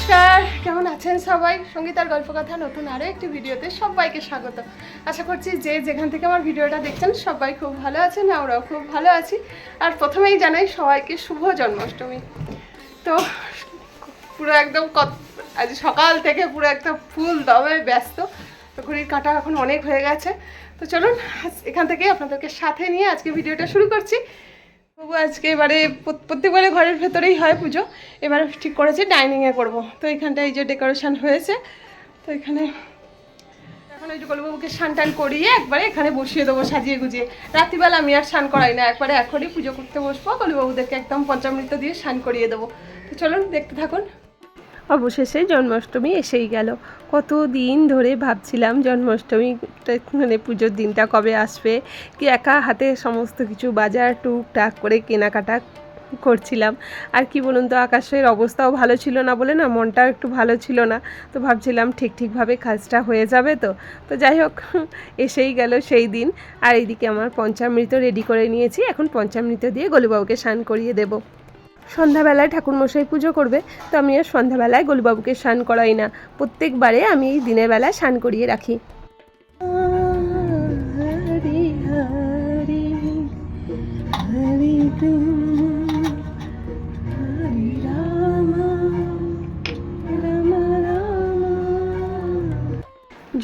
নমস্কার, কেমন আছেন সবাই? সঙ্গীতার গল্প কথা নতুন আরও একটি ভিডিওতে সবাইকে স্বাগত। আশা করছি যে যেখান থেকে আমার ভিডিওটা দেখছেন, সবাই খুব ভালো আছেন, আমরাও খুব ভালো আছি। আর প্রথমেই জানাই সবাইকে শুভ জন্মাষ্টমী। তো, পুরো একদম কত আজ সকাল থেকে পুরো একটা ফুল দমে ব্যস্ত। তো ঘড়ির কাটা এখন অনেক হয়ে গেছে। তো চলুন এখান থেকে আপনাদেরকে সাথে নিয়ে আজকে ভিডিওটা শুরু করছি। তবু আজকে এবারে প্রত- প্রত্যেকবারে ঘরের ভেতরেই হয় পুজো। এবার ঠিক করেছি ডাইনিংয়ে করব। তো এখানটা এই যে ডেকোরেশন হয়েছে, তো এখানে এখন ওই যে কলবাবুকে স্নান টান করিয়ে একবারে এখানে বসিয়ে দেবো সাজিয়ে গুজিয়ে। রাত্রিবেলা আমি আর স্নান করাই না, একবারে এখনই পুজো করতে বসবো। গলুবাবুদেরকে একদম পঞ্চামৃত দিয়ে স্নান করিয়ে দেবো। তো চলুন, দেখতে থাকুন। অবশেষে জন্মাষ্টমী এসেই গেল। কত দিন ধরে ভাবছিলাম জন্মাষ্টমী মানে পুজোর দিনটা কবে আসবে। কি একা হাতে সমস্ত কিছু বাজার, টুকটাক করে কেনাকাটা করছিলাম। আর কি বলুন তো, আকাশের অবস্থাও ভালো ছিল না বলে না, মনটাও একটু ভালো ছিল না। তো ভাবছিলাম ঠিক ঠিকভাবে কাজটা হয়ে যাবে তো। তো যাই হোক, এসেই গেল সেই দিন। আর এইদিকে আমার পঞ্চামৃত রেডি করে নিয়েছি। এখন পঞ্চামৃত দিয়ে গলুবাবুকে স্নান করিয়ে দেবো। সন্ধ্যাবেলায় ঠাকুরমশাই পুজো করবে তো আমি আর সন্ধ্যাবেলায় গলুবাবুকে স্নান করাই না। প্রত্যেকবারে আমি এই দিনের বেলায় স্নান করিয়ে রাখি।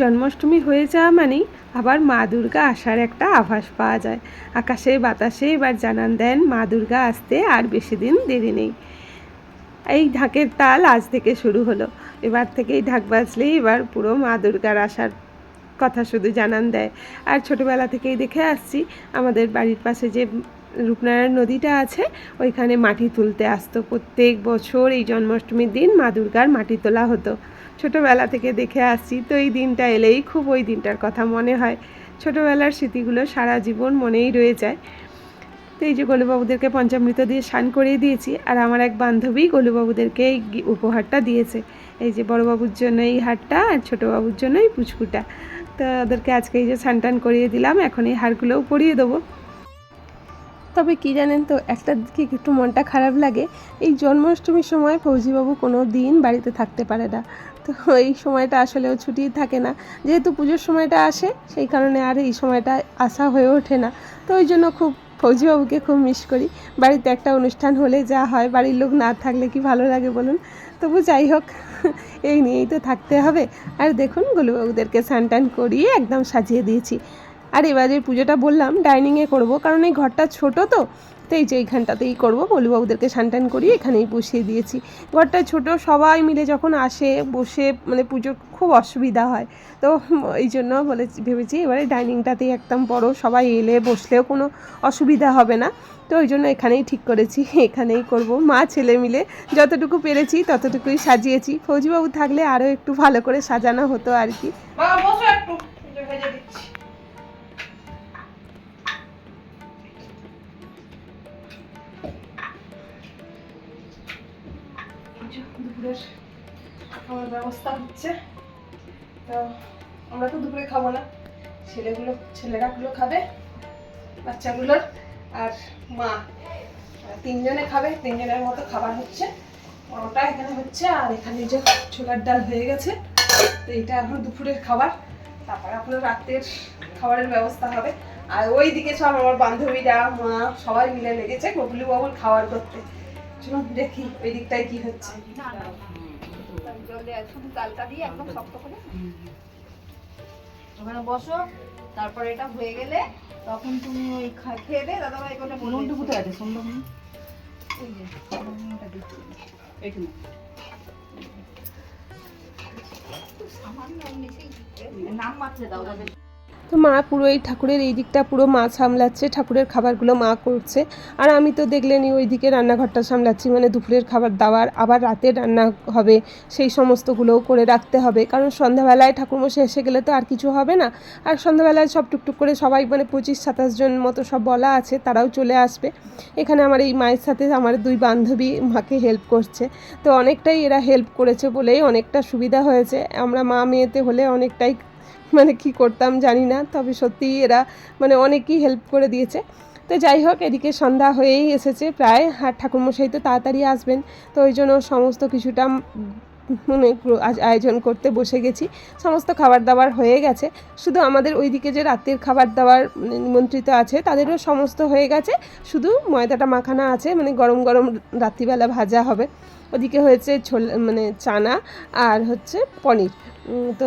জন্মাষ্টমী হয়ে যাওয়া মানেই আবার মা দুর্গা আসার একটা আভাস পাওয়া যায়। আকাশে বাতাসে এবার জানান দেন মা দুর্গা আসতে আর বেশি দিন দেরি নেই। এই ঢাকের তাল আজ থেকে শুরু হলো। এবার থেকেই ঢাক বাজলেই এবার পুরো মা দুর্গার আসার কথা শুধু জানান দেয়। আর ছোটোবেলা থেকেই দেখে আসছি, আমাদের বাড়ির পাশে যে রূপনারায়ণ নদীটা আছে, ওইখানে মাটি তুলতে আসতো প্রত্যেক বছর। এই জন্মাষ্টমীর দিন মা দুর্গার মাটি তোলা হতো। ছোটোবেলা থেকে দেখে আসছি, তো এই দিনটা এলেই খুব ওই দিনটার কথা মনে হয়। ছোটোবেলার স্মৃতিগুলো সারা জীবন মনেই রয়ে যায়। তো এই যে গোলুবাবুদেরকে পঞ্চামৃত দিয়ে স্নান করিয়ে দিয়েছি, আর আমার এক বান্ধবী গোলুবাবুদেরকে এই উপহারটা দিয়েছে। এই যে বড়বাবুর জন্য এই হারটা, আর ছোটোবাবুর জন্য এই পুচকুটা। তো ওদেরকে আজকে এই যে স্নান টান করিয়ে দিলাম, এখন এই হারগুলোও পরিয়ে দেবো। তবে কি জানেন তো, একটা দিকে একটু মনটা খারাপ লাগে, এই জন্মাষ্টমীর সময় ফৌজিবাবু কোনো দিন বাড়িতে থাকতে পারে না। তো এই সময়টা আসলেও ছুটি থাকে না। যেহেতু পুজোর সময়টা আসে, সেই কারণে আর এই সময়টা আসা হয়ে ওঠে না। তো ওই জন্য খুব ফৌজিবাবুকে খুব মিস করি। বাড়িতে একটা অনুষ্ঠান হলে যা হয়, বাড়ির লোক না থাকলে কি ভালো লাগে বলুন? তবু যাই হোক, এই নিয়েই তো থাকতে হবে। আর দেখুন, গোলুবাবুদেরকে স্নান টান করিয়ে একদম সাজিয়ে দিয়েছি। আর এবারের পুজোটা বললাম ডাইনিংয়ে করব। কারণ এই ঘরটা ছোট তো তো এই যে এইখানটাতেই করব। বলুবাবুদেরকে সানটান করিয়ে এখানেই বসিয়ে দিয়েছি। ঘরটা ছোট, সবাই মিলে যখন আসে, বসে মানে পুজোর খুব অসুবিধা হয়। তো এই জন্য বলে ভেবেছি এবারে ডাইনিংটাতেই একদম বড়, সবাই এলে বসলেও কোনো অসুবিধা হবে না। তো ওই জন্য এখানেই ঠিক করেছি, এখানেই করব। মা, ছেলে মিলে যতটুকু পেরেছি, ততটুকুই সাজিয়েছি। ফৌজিবাবু থাকলে আরও একটু ভালো করে সাজানো হতো আর কি। দুপুরের খাওয়ার ব্যবস্থা হচ্ছে। তো আমরা তো দুপুরে খাব না। ছেলেগুলো, ছেলেরা গুলো খাবে, বাচ্চাগুলোর আর মা। তিনজনে খাবে, তিনজনের মতো খাবার হচ্ছে। পরোটা এখানে হচ্ছে, আর এখানে যে ছোলার ডাল হয়ে গেছে, তো এটা এখন দুপুরের খাবার। তারপরে আপনার রাতের খাবারের ব্যবস্থা হবে। আর ওই দিকে সব আমার বান্ধবীরা, মা সবাই মিলে লেগেছে গবলু বাবুর খাবার করতে। চলুন দেখি ওই দিকটায় কি হচ্ছে। ওখানে বসো তারপরে এটা হয়ে গেলে তখন তুমি ওই খেয়ে দে দাদা ভাই বলে নুনটু কোথায় আছে? সুন্দর এই যে নুনটা দিচ্ছি। এইখানে নাম মাত্রে দাও যাবে তো মা পুরো এই ঠাকুরের এই দিকটা পুরো মা সামলাচ্ছে, ঠাকুরের খাবারগুলো মা করছে। আর আমি তো দেখলেনি ওই দিকে রান্নাঘরটা সামলাচ্ছি মানে দুপুরের খাবার দাবার, আবার রাতে রান্না হবে, সেই সমস্তগুলোও করে রাখতে হবে। কারণ সন্ধ্যাবেলায় ঠাকুরমশাই এসে গেলে তো আর কিছু হবে না। আর সন্ধ্যাবেলায় সব টুকটুক করে সবাই মানে পঁচিশ, সাতাশ জন মতো সব বলা আছে, তারাও চলে আসবে। এখানে আমার এই মায়ের সাথে আমার দুই বান্ধবী মাকে হেল্প করছে। তো অনেকটাই এরা হেল্প করেছে বলেই অনেকটা সুবিধা হয়েছে। আমরা মা মেয়েতে হলে অনেকটাই মানে কি করতাম জানি না, তবে সত্যিই এরা মানে অনেকই হেল্প করে দিয়েছে। তো যাই হোক, এদিকে সন্ধ্যা হয়েই এসেছে প্রায়, আর ঠাকুরমশাই তো তাড়াতাড়ি আসবেন। তো ওই জন্য সমস্ত কিছুটা মানে আয়োজন করতে বসে গেছি। সমস্ত খাবার দাবার হয়ে গেছে। শুধু আমাদের ওইদিকে যে রাতের খাবার দাবার মানে নিমন্ত্রিত আছে, তাদেরও সমস্ত হয়ে গেছে। শুধু ময়দাটা মাখানা আছে মানে গরম গরম রাত্রিবেলা ভাজা হবে। ওদিকে হয়েছে ছোল মানে চানা আর হচ্ছে পনির। তো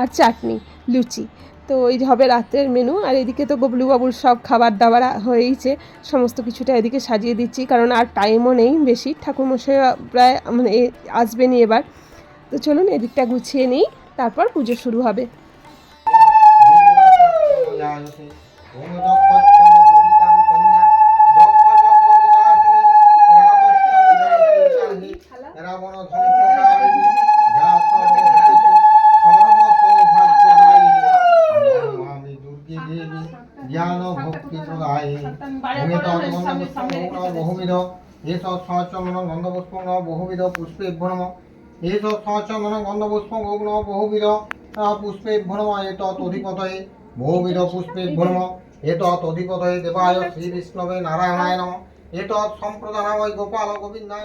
আর চাটনি, লুচি। তো যে হবে রাতের মেনু আর এদিকে তো গবলু বাবুর সব খাবার দাবার হয়েইছে, সমস্ত কিছুটা এদিকে সাজিয়ে দিচ্ছি, কারণ আর টাইমও নেই বেশি। ঠাকুরমশাই প্রায় মানে আসবেনই এবার। তো চলুন এদিকটা গুছিয়ে নিই, তারপর পুজো শুরু হবে। ওম জ্ঞান ভক্তি প্রদায়িনী ওমে তদ্গন্ধপুষ্পং বহুবিধ এষ সচন্দন গন্ধপুষ্পং বহুবিধ পুষ্পেভ্য নম। সচন্দন গন্ধপুষ্পং বহুবিধ পুষ্পেভ্য নম। এতৎ অধিপতয়ে বহুবিধ পুষ্পেভ্য নম। এতৎ অধিপতয়ে দেবায় শ্রীবিষ্ণবে নারায়ণায় নম।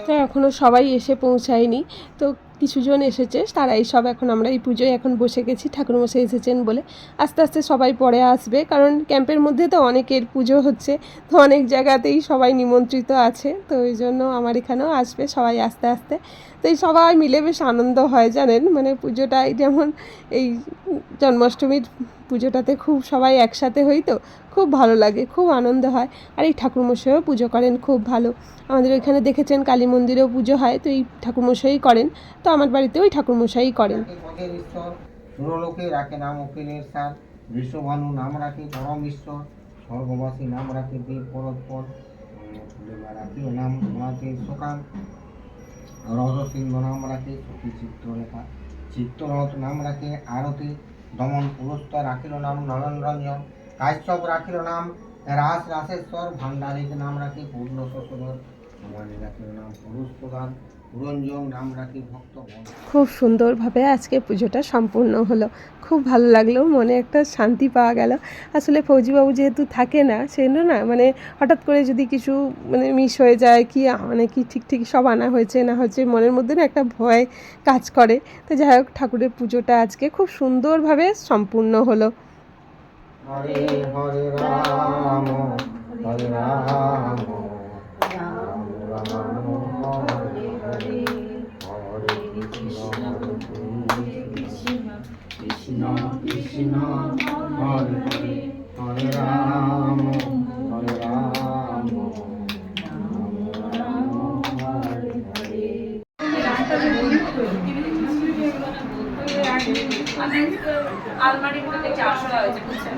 তো এখনও সবাই এসে পৌঁছায়নি। তো কিছুজন এসেছে, তারাই সব এখন আমরা এই পুজোয় এখন বসে গেছি, ঠাকুরমশাই এসেছেন বলে। আস্তে আস্তে সবাই পরে আসবে, কারণ ক্যাম্পের মধ্যে তো অনেকের পুজো হচ্ছে, তো অনেক জায়গাতেই সবাই নিমন্ত্রিত আছে, তো ওই জন্য আমার এখানেও আসবে সবাই আস্তে আস্তে। তো এই সবাই মিলে বেশ আনন্দ হয়, জানেন? মানে পুজোটাই যেমন এই জন্মাষ্টমীর পুজোটাতে খুব সবাই একসাথে হই তো, খুব ভালো লাগে, খুব আনন্দ হয়। আর এই ঠাকুরমশাইও পুজো করেন, খুব ভালো। আমাদের ওইখানে দেখেছেন কালী মন্দিরেও পুজো হয়, তো এই ঠাকুরমশাই করেন। তো আমার বাড়িতে ওই ঠাকুরমশাই করেন। রাখে নাম নাম রাখে আরতি। দমন পুরস্ত রাখিল নাম নয়ন রঞ্জন কাশ্যপ রাখিল নাম, রাস রাসেশ্বর ভান্ডারিক নাম রাখি পূর্ণ সমানে রাখিল নাম পুরুষ প্রধান। খুব সুন্দরভাবে আজকে পুজোটা সম্পূর্ণ হলো। খুব ভালো লাগল মনে একটা শান্তি পাওয়া গেল। আসলে ফৌজিবাবু যেহেতু থাকে না সেই জন্য না মানে হঠাৎ করে যদি কিছু মানে মিস হয়ে যায় কি মানে কি ঠিক ঠিক সব আনা হয়েছে না হচ্ছে মনের মধ্যে না একটা ভয় কাজ করে। তো যাই হোক ঠাকুরের পুজোটা আজকে খুব সুন্দরভাবে সম্পূর্ণ হলো। হরে হরে রাম হরে রাম। কৃষ্ণ কৃষ্ণ, হরে হরে হরে রাম হরে রাম আলমারির মধ্যে চারশো হয়েছে বুঝছেন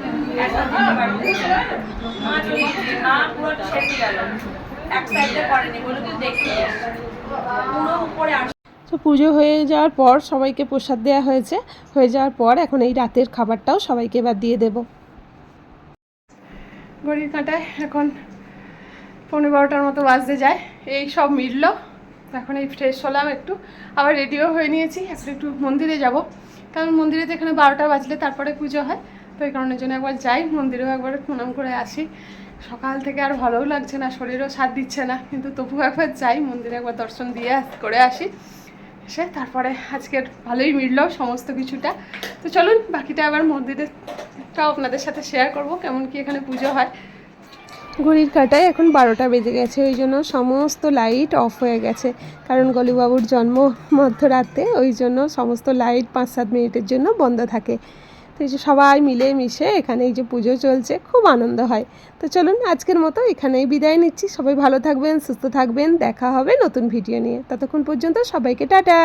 এক সাইডে করেনি বলে তুই দেখতে তো পুজো হয়ে যাওয়ার পর সবাইকে প্রসাদ দেওয়া হয়েছে। হয়ে যাওয়ার পর এখন এই রাতের খাবারটাও সবাইকে এবার দিয়ে দেবো। ঘড়ির কাঁটায় এখন পনেরো বারোটার মতো বাজতে যায়। এই সব মিললো। এখন এই ফ্রেশ হলাম একটু। আবার রেডিও হয়ে নিয়েছি। এখন একটু মন্দিরে যাব। কারণ মন্দিরে তো এখানে বারোটা বাজলে তারপরে পুজো হয়। তো এই কারণের জন্য একবার যাই। মন্দিরেও একবার প্রণাম করে আসি। সকাল থেকে আর ভালোও লাগছে না, শরীরও সাথ দিচ্ছে না। কিন্তু তবু একবার যাই। মন্দিরে একবার দর্শন দিয়ে করে আসি। সে তারপরে আজকের ভালোই মিললো সমস্ত কিছুটা। তো চলুন, বাকিটা আবার মন্দিরেটাও আপনাদের সাথে শেয়ার করব, কেমন কি এখানে পুজো হয়। ঘড়ির কাটায় এখন বারোটা বেজে গেছে, ওই জন্য সমস্ত লাইট অফ হয়ে গেছে। কারণ গলিবাবুর জন্ম মধ্যরাতে, ওই জন্য সমস্ত লাইট পাঁচ সাত মিনিটের জন্য বন্ধ থাকে। তো এই যে সবাই মিলে মিশে এখানে এই যে পুজো চলছে, খুব আনন্দ হয়। তো চলুন আজকের মতো এখানেই বিদায় নিচ্ছি। সবাই ভালো থাকবেন, সুস্থ থাকবেন। দেখা হবে নতুন ভিডিও নিয়ে। ততক্ষণ পর্যন্ত সবাইকে টাটা।